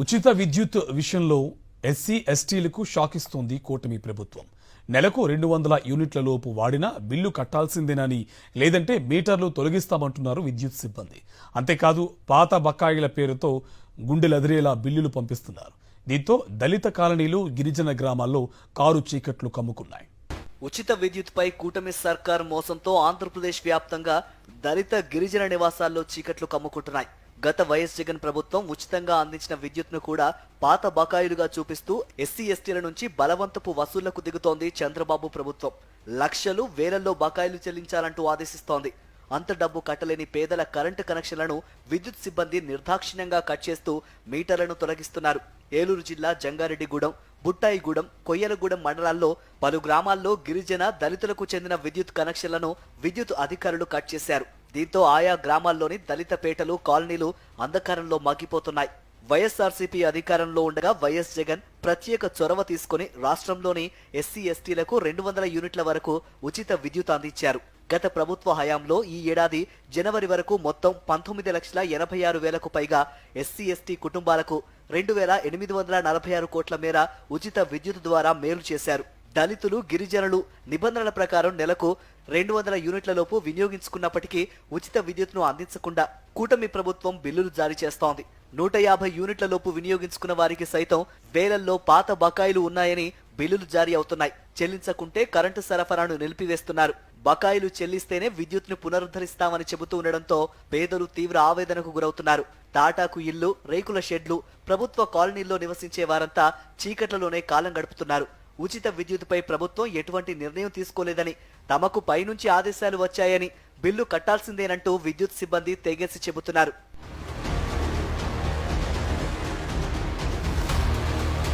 ఉచిత విద్యుత్ విషయంలో ఎస్సీ ఎస్టీలకు షాక్ ఇస్తోంది కూటమి ప్రభుత్వం. నెలకు రెండు వందల యూనిట్ల లోపు వాడినా బిల్లు కట్టాల్సిందేనని లేదంటే మీటర్లు తొలగిస్తామంటున్నారు విద్యుత్ సిబ్బంది. అంతేకాదు పాత బకాయిల పేరుతో గుండెలదిరేలా బిల్లులు పంపిస్తున్నారు. దీంతో దళిత కాలనీలు గిరిజన గ్రామాల్లో కారు చీకట్లు కమ్ముకున్నాయి. ఉచిత విద్యుత్పై కూటమి సర్కార్ మోసంతో ఆంధ్రప్రదేశ్ వ్యాప్తంగా దళిత గిరిజన నివాసాల్లో చీకట్లు కమ్ముకుంటున్నాయి. గత వైఎస్ జగన్ ప్రభుత్వం ఉచితంగా అందించిన విద్యుత్ను కూడా పాత బకాయిలుగా చూపిస్తూ ఎస్సీ ఎస్టీల నుంచి బలవంతపు వసూళ్ళకు దిగుతోంది చంద్రబాబు ప్రభుత్వం. లక్షలు వేలల్లో బకాయిలు చెల్లించాలంటూ ఆదేశిస్తోంది. అంత డబ్బు కట్టలేని పేదల కరెంటు కనెక్షన్లను విద్యుత్ సిబ్బంది నిర్దాక్షిణ్యంగా కట్ చేస్తూ మీటర్లను తొలగిస్తున్నారు. ఏలూరు జిల్లా జంగారెడ్డిగూడెం బుట్టాయిగూడెం కొయ్యలగూడెం మండలాల్లో పలు గ్రామాల్లో గిరిజన దళితులకు చెందిన విద్యుత్ కనెక్షన్లను విద్యుత్ అధికారులు కట్ చేశారు. దీంతో ఆయా గ్రామాల్లోని దళిత పేటలు కాలనీలు అంధకారంలో మగ్గిపోతున్నాయి. వైఎస్ఆర్సీపీ అధికారంలో ఉండగా వైఎస్ జగన్ ప్రత్యేక చొరవ తీసుకుని రాష్ట్రంలోని ఎస్సీ ఎస్టీలకు రెండు వందల యూనిట్ల వరకు ఉచిత విద్యుత్ అందించారు. గత ప్రభుత్వ హయాంలో ఈ ఏడాది జనవరి వరకు మొత్తం పంతొమ్మిది లక్షల ఎనభై ఆరు వేలకు పైగా ఎస్సీ ఎస్టీ కుటుంబాలకు రెండు వేల ఎనిమిది వందల నలభై ఆరు కోట్ల మేర ఉచిత విద్యుత్ ద్వారా మేలు చేశారు. దళితులు గిరిజనులు నిబంధనల ప్రకారం నెలకు రెండు వందల యూనిట్ల లోపు వినియోగించుకున్నప్పటికీ ఉచిత విద్యుత్ను అందించకుండా కూటమి ప్రభుత్వం బిల్లులు జారీ చేస్తోంది. నూట యాభై యూనిట్ల లోపు వినియోగించుకున్న వారికి సైతం వేలల్లో పాత బకాయిలు ఉన్నాయని బిల్లులు జారీ అవుతున్నాయి. చెల్లించకుంటే కరెంటు సరఫరాను నిలిపివేస్తున్నారు. బకాయిలు చెల్లిస్తేనే విద్యుత్ను పునరుద్ధరిస్తామని చెబుతూ ఉండడంతో పేదలు తీవ్ర ఆవేదనకు గురవుతున్నారు. టాటాకు ఇల్లు రేకుల షెడ్లు ప్రభుత్వ కాలనీల్లో నివసించే వారంతా చీకట్లలోనే కాలం గడుపుతున్నారు. ఉచిత విద్యుత్పై ప్రభుత్వం ఎటువంటి నిర్ణయం తీసుకోలేదని తమకు పైనుంచి ఆదేశాలు వచ్చాయని బిల్లు కట్టాల్సిందేనంటూ విద్యుత్ సిబ్బంది తెగేసి చెబుతున్నారు.